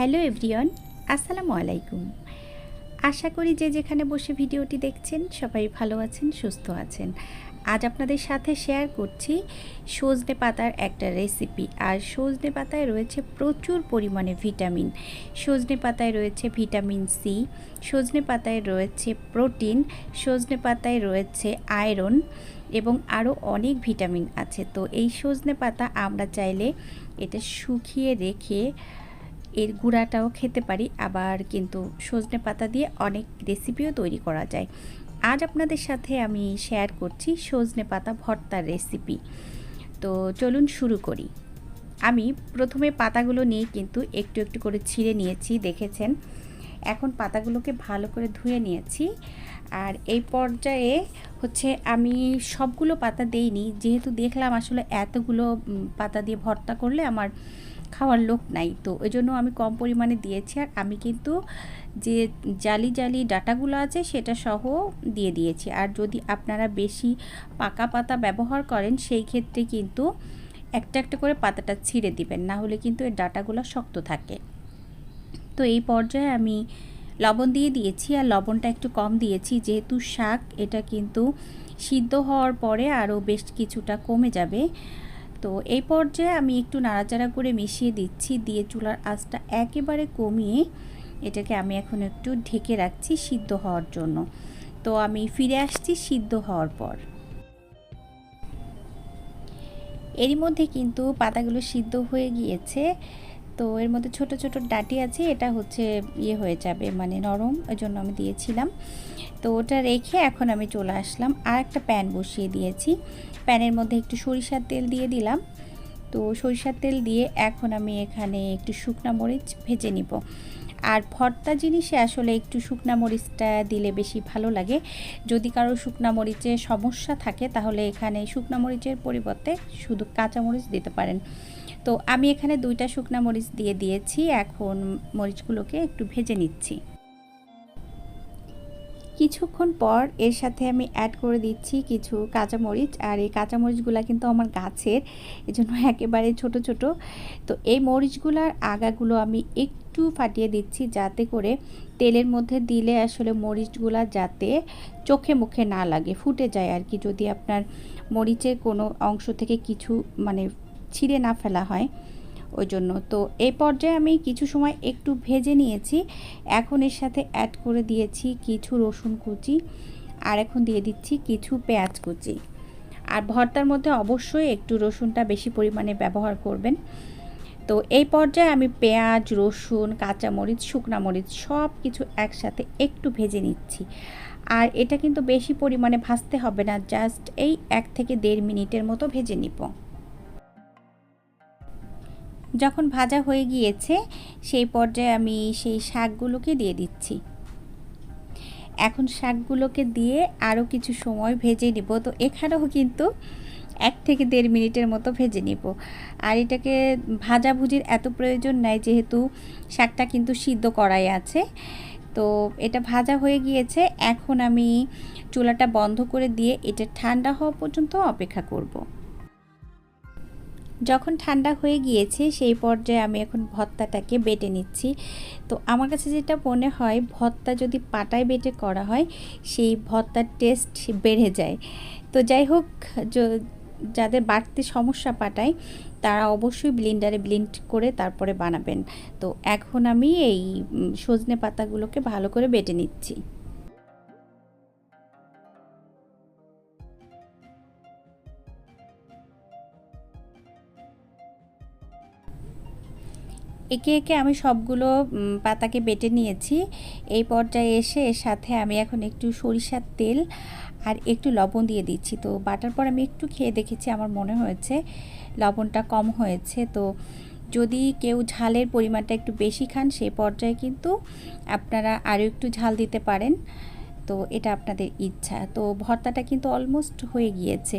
Hello everyone, আসসালামু আলাইকুম। আশা করি যে যেখানে বসে ভিডিওটি দেখছেন, সবাই ভালো আছেন, সুস্থ আছেন। আজ আপনাদের সাথে শেয়ার করছি সজনে পাতার একটা রেসিপি আর সজনে পাতায় রয়েছে প্রচুর পরিমাণে ভিটামিন সজনে পাতায় রয়েছে ভিটামিন সি সজনে পাতায় রয়েছে প্রোটিন সজনে পাতায় রয়েছে আয়রন এবং আরও অনেক ভিটামিন আছে। তো এই সজনে পাতা আমরা চাইলে এটা শুকিয়ে রেখে এর গুঁড়াটাও খেতে পারি, আবার কিন্তু সজনে পাতা দিয়ে অনেক রেসিপিও তৈরি করা যায়। আজ আপনাদের সাথে আমি শেয়ার করছি সজনে পাতা ভর্তার রেসিপি তো চলুন শুরু করি। আমি প্রথমে পাতাগুলো নিয়ে কিন্তু একটু একটু করে ছিঁড়ে নিয়েছি, দেখেছেন? এখন পাতাগুলোকে ভালো করে ধুয়ে নিয়েছি। আর এই পর্যায়ে হচ্ছে আমি সবগুলো পাতা দেইনি, যেহেতু দেখলাম আসলে এতগুলো পাতা দিয়ে ভর্তা করলে আমার খাওয়ার লোক নাই। তো ওই জন্য আমি কম পরিমাণে দিয়েছি আর আমি কিন্তু যে জালি জালি ডাটাগুলো আছে সেটা সহ দিয়ে দিয়েছি। আর যদি আপনারা বেশি পাকা পাতা ব্যবহার করেন সেই ক্ষেত্রে কিন্তু একটা একটা করে পাতাটা ছিঁড়ে দিবেন, না হলে কিন্তু এর ডাটাগুলো শক্ত থাকে। তো এই পর্যায়ে আমি লবণ দিয়ে দিয়েছি আর লবণটা একটু কম দিয়েছি। যেহেতু শাক, এটা কিন্তু সিদ্ধ হওয়ার পরে আরও বেশ কিছুটা কমে যাবে। তো এই পর্যায়ে আমি একটু নাড়াচাড়া করে মিশিয়ে দিচ্ছি। দিয়ে চুলার আঁচটা একেবারে কমিয়ে এটাকে আমি এখন একটু ঢেকে রাখছি সিদ্ধ হওয়ার জন্য। তো আমি ফিরে আসছি সিদ্ধ হওয়ার পর। এরই মধ্যে কিন্তু পাতাগুলো সিদ্ধ হয়ে গিয়েছে। তো এর মধ্যে ছোট ছোট ডাটি আছে, এটা হচ্ছে ইয়ে হয়ে যাবে মানে নরম ওই জন্য আমি দিয়েছিলাম। তো ওটা রেখে এখন আমি চলে আসলাম। আর একটা প্যান বসিয়ে দিয়েছি। প্যানের মধ্যে একটু সরিষার তেল দিয়ে দিলাম। তো সরিষার তেল দিয়ে এখন আমি এখানে একটু শুকনা মরিচ ভেজে নিব। আর ভর্তা জিনিসে আসলে একটু শুকনা মরিচটা দিলে বেশি ভালো লাগে। যদি কারও শুকনা মরিচে সমস্যা থাকে, তাহলে এখানে শুকনা মরিচের পরিবর্তে শুধু কাঁচা মরিচ দিতে পারেন। তো আমি এখানে দুইটা শুকনা মরিচ দিয়ে দিয়েছি, এখন মরিচগুলোকে একটু ভেজে নিচ্ছি। কিছুক্ষণ পর এর সাথে আমি অ্যাড করে দিচ্ছি কিছু কাঁচামরিচ আর এই কাঁচামরিচগুলো কিন্তু আমার গাছের, এজন্য একেবারে ছোট ছোট। তো এই মরিচগুলার আগাগুলো আমি একটু ফাটিয়ে দিচ্ছি যাতে করে তেলের মধ্যে দিলে আসলে মরিচগুলা যাতে চোখে মুখে না লাগে, ফুটে যায় আর কি। যদি আপনার মরিচের কোনো অংশ থেকে কিছু মানে ছিঁড়ে না ফেলা হয় ওই জন্য তো এই পর্যায়ে আমি কিছু সময় একটু ভেজে নিয়েছি। এখন এর সাথে অ্যাড করে দিয়েছি কিছু রসুন কুচি আর এখন দিয়ে দিচ্ছি কিছু পেঁয়াজ কুচি। আর ভর্তার মধ্যে অবশ্যই একটু রসুনটা বেশি পরিমাণে ব্যবহার করবেন। তো এই পর্যায়ে আমি পেঁয়াজ, রসুন, কাঁচামরিচ, শুকনা মরিচ সব কিছু একসাথে একটু ভেজে নিচ্ছি। আর এটা কিন্তু বেশি পরিমাণে ভাজতে হবে না, জাস্ট এই এক থেকে দেড় মিনিটের মতো ভেজে নিব। যখন ভাজা হয়ে গিয়েছে, সেই পর্যায়ে আমি সেই শাকগুলোকে দিয়ে দিচ্ছি। এখন শাকগুলোকে দিয়ে আরও কিছু সময় ভেজে নিব। তো এখানেও কিন্তু এক থেকে দেড় মিনিটের মতো ভেজে নিব। আর এটাকে ভাজাভুজির এত প্রয়োজন নাই, যেহেতু শাকটা কিন্তু সিদ্ধ করাই আছে। তো এটা ভাজা হয়ে গিয়েছে। এখন আমি চুলাটা বন্ধ করে দিয়ে এটা ঠান্ডা হওয়া পর্যন্ত অপেক্ষা করব। যখন ঠান্ডা হয়ে গিয়েছে, সেই পর্যায়ে আমি এখন ভর্তাটাকে বেটে নিচ্ছি। তো আমার কাছে যেটা মনে হয় ভর্তা যদি পাটায় বেটে করা হয়, সেই ভর্তার টেস্ট বেড়ে যায়। তো যাই হোক যাদের বাড়তি সমস্যা পাটায়, তারা অবশ্যই ব্লিন্ডারে ব্লিন্ড করে তারপরে বানাবেন। তো এখন আমি এই সজনে পাতাগুলোকে ভালো করে বেটে নিচ্ছি। একে একে আমি সবগুলো পাতাকে বেটে নিয়েছি। এই পর্যায়ে এসে এর সাথে আমি এখন একটু সরিষার তেল আর একটু লবণ দিয়ে দিচ্ছি। তো বাটার পর আমি একটু খেয়ে দেখেছি, আমার মনে হয়েছে লবণটা কম হয়েছে। তো যদি কেউ ঝালের পরিমাণটা একটু বেশি খান সেই পর্যায়ে কিন্তু আপনারা আরও একটু ঝাল দিতে পারেন। তো এটা আপনাদের ইচ্ছা। তো ভর্তাটা কিন্তু অলমোস্ট হয়ে গিয়েছে।